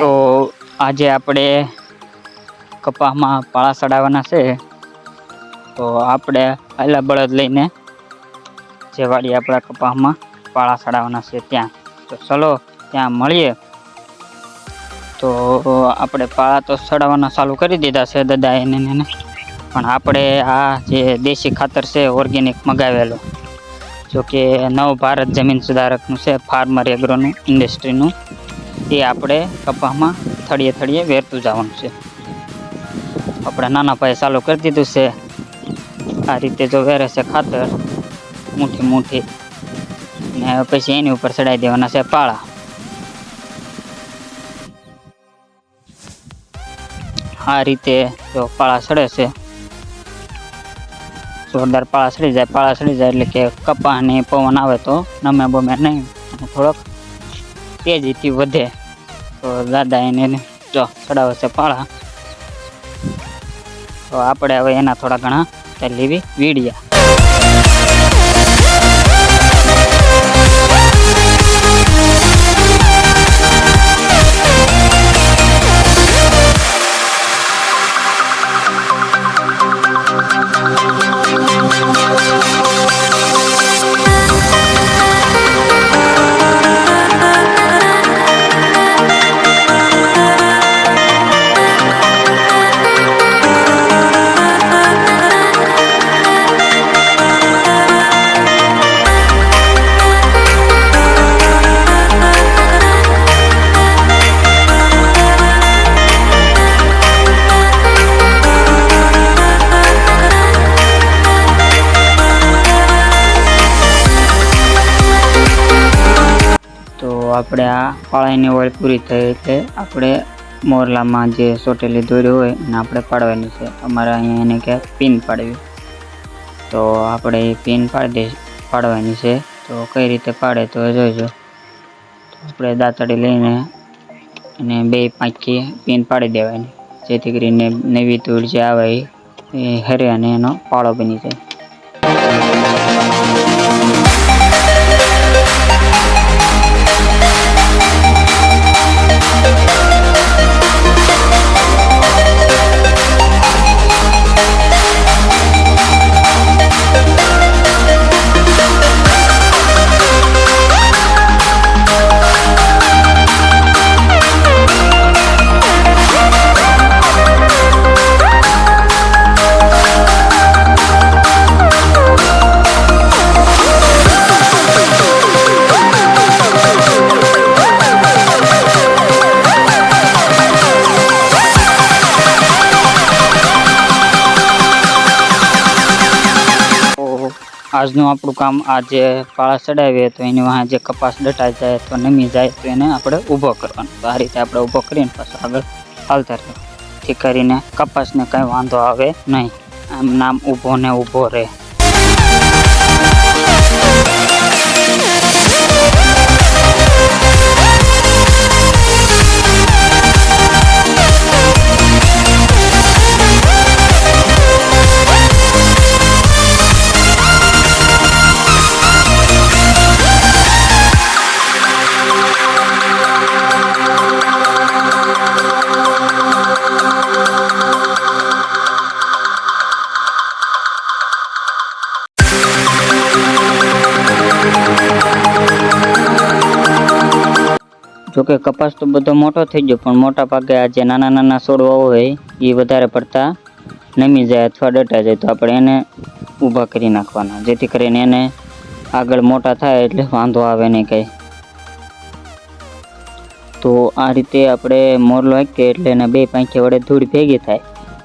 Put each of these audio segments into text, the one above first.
તો આજે આપણે કપાસમાં પાળા ચડાવવાના છે. તો આપણે પહેલા બળદ લઈને જે વાડી આપણા કપાસમાં પાળા ચડાવવાના છે ત્યાં. તો ચલો ત્યાં મળીએ. તો આપણે પાળા તો ચડાવવાના ચાલુ કરી દીધા છે દાદા એને એને. પણ આપણે આ જે દેશી ખાતર છે ઓર્ગેનિક મગાવેલું. જો કે નવ ભારત જમીન સુધારકનું છે, ફાર્મર એગ્રોનું ઇન્ડસ્ટ્રીનું એ આપણે કપાસમાં થળીએ થળીએ વેરતું જવાનું છે. આપણે નાના પાયે ચાલુ કરી દીધું છે. આ રીતે જો વેરે છે ખાતર, મૂઠી મૂઠી, ને પછી એની ઉપર ચડાવી દેવાના છે પાળા. આ રીતે જો પાળા ચડે છે. જોરદાર પાળા ચડી જાય, પાળા ચડી જાય એટલે કે કપાસ ને પવન આવે તો નમે બમે નહીં, થોડોક તેજીથી વધે. તો દાદા એને જો ચડાવે છે પાળા. તો આપણે હવે એના થોડા ઘણા લેવી વીડિયા. આપણે આ પાળાની ઓઇલ પૂરી થઈ એટલે આપણે મોરલામાં જે સોટેલી દોરી હોય એને આપણે પાડવાની છે. અમારે અહીંયા એને કે પિન પાડવી. તો આપણે એ પિન પાડી પાડવાની છે. તો કઈ રીતે પાડે તો જોઈજો. તો આપણે દાંતડી લઈને અને બે પાંચથી પિન પાડી દેવાની. જેથી કરીને નવી તૂળ જે આવે એ હરે અને એનો પાળો બની જાય. આજનું આપણું કામ આ જે પાળા ચડાવીએ તો એની વાંહે જે કપાસ દટાઈ જાય તો નમી જાય તો એને આપણે ઊભો કરવાનો. તો આ રીતે આપણે ઊભો કરીને પાછો આગળ હાલતા રહે જેથી કરીને કપાસને કંઈ વાંધો આવે નહીં. આમ નામ ઊભો ને ઊભો રહે. જોકે કપાસ તો બધો મોટો થઈ ગયો, પણ મોટા ભાગે આ જે નાના નાના છોડવા હોય એ વધારે પડતા નમી જાય અથવા ડટા જાય, તો આપણે એને ઊભા કરી નાખવાના. જેથી કરીને એને આગળ મોટા થાય એટલે વાંધો આવે નહીં કંઈ. તો આ રીતે આપણે મોરલો હાંકીએ એટલે એના બે પાંખે વડે ધૂળ ભેગી થાય.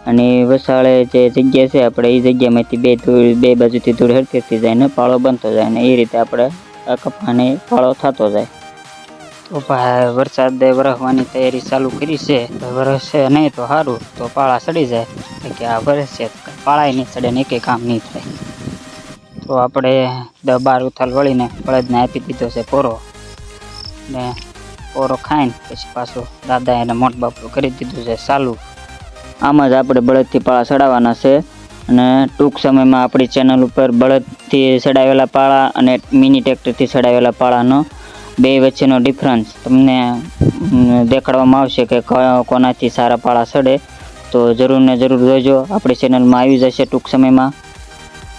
અને વસાળે જે જગ્યા છે, આપણે એ જગ્યામાંથી બે ધૂળ, બે બાજુથી ધૂળ હરતી જાય ને પાળો બનતો જાય ને એ રીતે આપણે આ કપાને પાળો થતો જાય. તો ભાઈ વરસાદ વરસવાની તૈયારી ચાલુ કરી છે. વરસે નહીં તો સારું તો પાળા ચડી જાય. કે આ વરસે પાળાય નહીં ચડે ને એકે કામ નહીં થાય. તો આપણે દસ બાર ઉથલ વળીને બળદને આપી દીધો છે પોરો. ને પોરો ખાઈને પછી પાછું દાદા એને મોટ બાપડું કરી દીધું છે ચાલુ. આમ જ આપણે બળદથી પાળા ચડાવવાના છે. અને ટૂંક સમયમાં આપણી ચેનલ ઉપર બળદથી ચડાવેલા પાળા અને મિની ટ્રેક્ટરથી ચડાવેલા પાળાનો બે વચ્ચેનો ડિફરન્સ તમને દેખાડવામાં આવશે કે કોનાથી સારા પાળા સડે. તો જરૂર ને જરૂર જોજો. આપણી ચેનલમાં આવી જશે ટૂંક સમયમાં.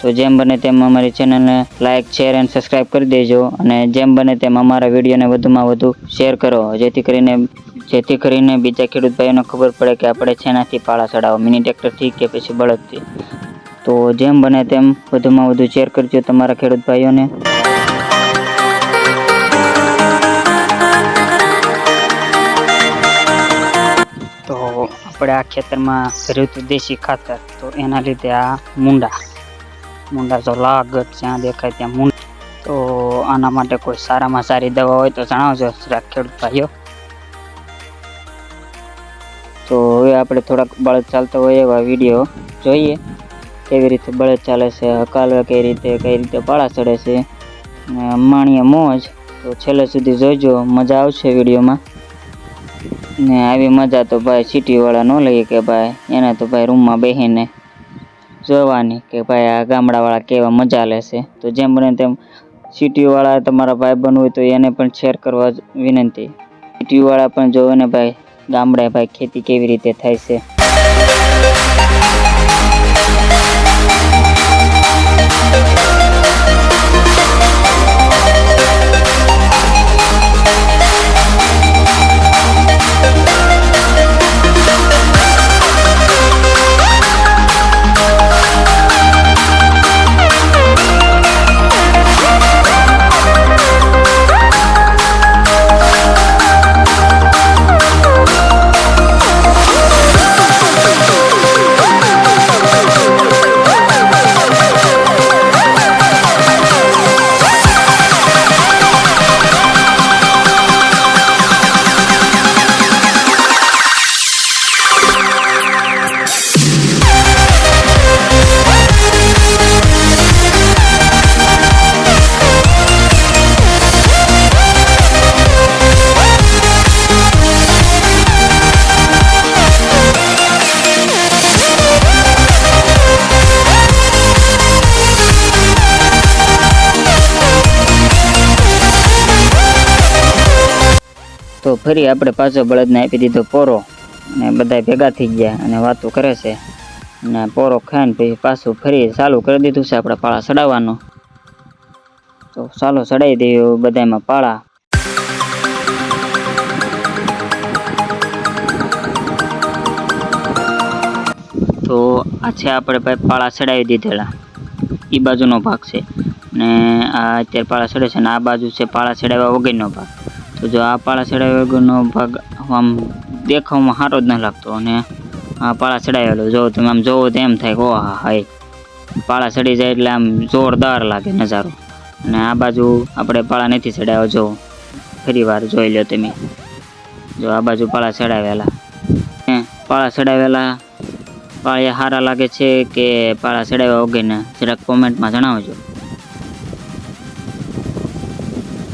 તો જેમ બને તેમ અમારી ચેનલને લાઇક શેર એન્ડ સબસ્ક્રાઈબ કરી દેજો. અને જેમ બને તેમ અમારા વિડીયોને વધુમાં વધુ શેર કરો. જેથી કરીને જેથી કરીને બીજા ખેડૂત ભાઈઓને ખબર પડે કે આપણે છેનાથી પાળા ચડાવો મિની ટ્રેક્ટરથી કે પછી બળદથી. તો જેમ બને તેમ વધુમાં વધુ શેર કરજો તમારા ખેડૂત ભાઈઓને. આપણે આ ખેતરમાં કર્યું હતું દેશી ખાતર, તો એના લીધે આ મુંડા. મુંડા જો લાગત જ્યાં દેખાય ત્યાં મુંડા. તો આના માટે કોઈ સારામાં સારી દવા હોય તો જણાવજો ખેડૂત ભાઈઓ. તો હવે આપણે થોડાક બળદ ચાલતા હોય એવા વીડિયો જોઈએ, કેવી રીતે બળદ ચાલે છે, હકાલવે કઈ રીતે કઈ રીતે પાળા ચડે છે અંબાણીએ મોજ. તો છેલ્લે સુધી જોઈજો, મજા આવશે વિડીયોમાં. ને આવી મજા તો ભાઈ સિટીવાળા ન લઈએ કે ભાઈ, એને તો ભાઈ રૂમમાં બેસીને જોવાની કે ભાઈ આ ગામડાવાળા કેવા મજા લેશે તો જેમ બને તેમ સિટીવાળા તમારા ભાઈ બનવું હોય તો એને પણ શેર કરવા વિનંતી. સિટીવાળા પણ જોવે ને ભાઈ, ગામડે ભાઈ ખેતી કેવી રીતે થાય છે. તો ફરી આપણે પાછો બળદને આપી દીધો પોરો. અને બધા ભેગા થઈ ગયા અને વાતો કરે છે. અને પોરો ખાઈને પછી પાછું ફરી ચાલુ કરી દીધું છે આપણે પાળા ચડાવવાનું. તો ચાલો ચડાવી દઈએ બધામાં પાળા. તો આ છે આપણે ભાઈ પાળા ચડાવી દીધેલા. એ બાજુનો ભાગ છે. ને આ અત્યારે પાળા ચડે છે ને આ બાજુ છે પાળા ચડાવ્યા વગરનો ભાગ. તો જો આ પાળા ચડાવ્યા વગરનો ભાગ આમ દેખાવમાં સારો જ ન લાગતો અને આ પાળા ચડાવેલો, જો તમે આમ જોવો તો એમ થાય કે ઓહા હાય. પાળા ચડી જાય એટલે આમ જોરદાર લાગે નજારો. અને આ બાજુ આપણે પાળા નથી ચડાવ્યો, જો. ફરી વાર જોઈ લો તમે. જો આ બાજુ પાળા ચડાવેલા. પાળા ચડાવેલા. પાળિયા સારા લાગે છે કે પાળા ચડાવ્યા વગરના જરાક કોમેન્ટમાં જણાવજો.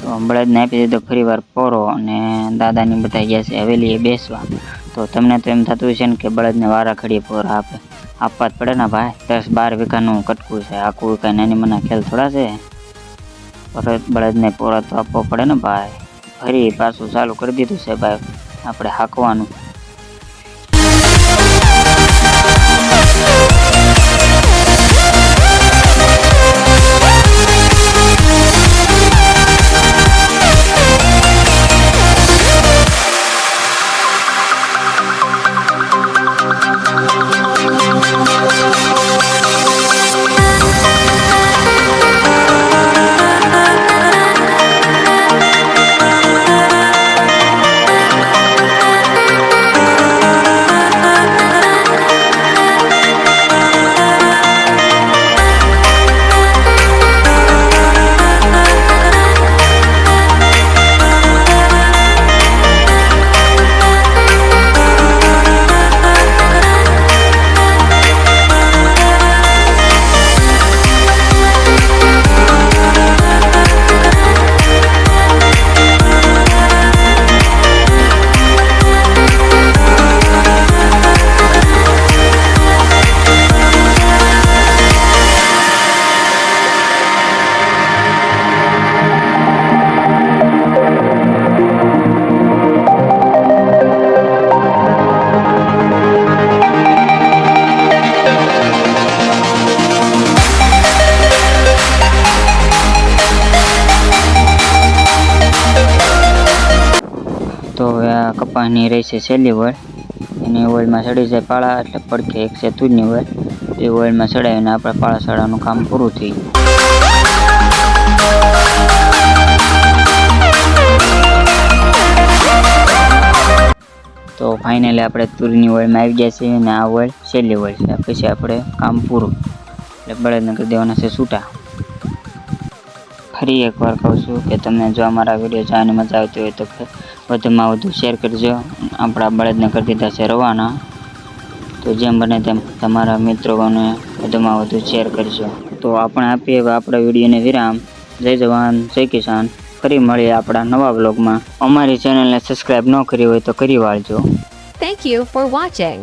તો બળદને આપી દીધો ફરી વાર પોરો અને દાદાની બધા ગયા છે હવેલીએ બેસવા. તો તમને તો એમ થતું છે ને કે બળદને વારા ખડીએ પોરા આપે. આપવા જ પડે ને ભાઈ, દસ બાર વીઘાનું કટકું છે. આખું કાંઈ નાની મને ખેલ થોડા છે. પરત બળદને પોરા તો આપવો પડે ને ભાઈ. ફરી પાછું ચાલુ કરી દીધું છે ભાઈ, આપણે હાંકવાનું. કપાસની રહેશે છેલ્લી વળ એની ઓઇલમાં ચડી જાય પાળા, એટલે પડખે એક છે તુજની વળ એ ઓઇલમાં ચડાવીને આપણે પાળા સડાવવાનું કામ પૂરું થઈ તો ફાઇનલી આપણે તુરની ઓઇલમાં આવી ગયા છીએ અને આ વળ છેલ્લી વળ છે. પછી આપણે કામ પૂરું. એટલે બળદને કરી દેવાના છે છૂટા ફરી એકવાર કહું છું કે તમને જો અમારા વીડિયો જોવાની મજા આવતી હોય તો વધુમાં વધુ શેર કરજો. આપણા બળદને દીધા છે રવાના. તો જેમ બને તેમ તમારા મિત્રોને વધુમાં વધુ શેર કરજો. તો આપણે આપીએ આપણા વિડીયોને વિરામ. જય જવાન, જય કિસાન. ફરી મળીએ આપણા નવા બ્લોગમાં અમારી ચેનલને સબસ્ક્રાઈબ ન કરી હોય તો કરી વાળજો. Thank you for watching.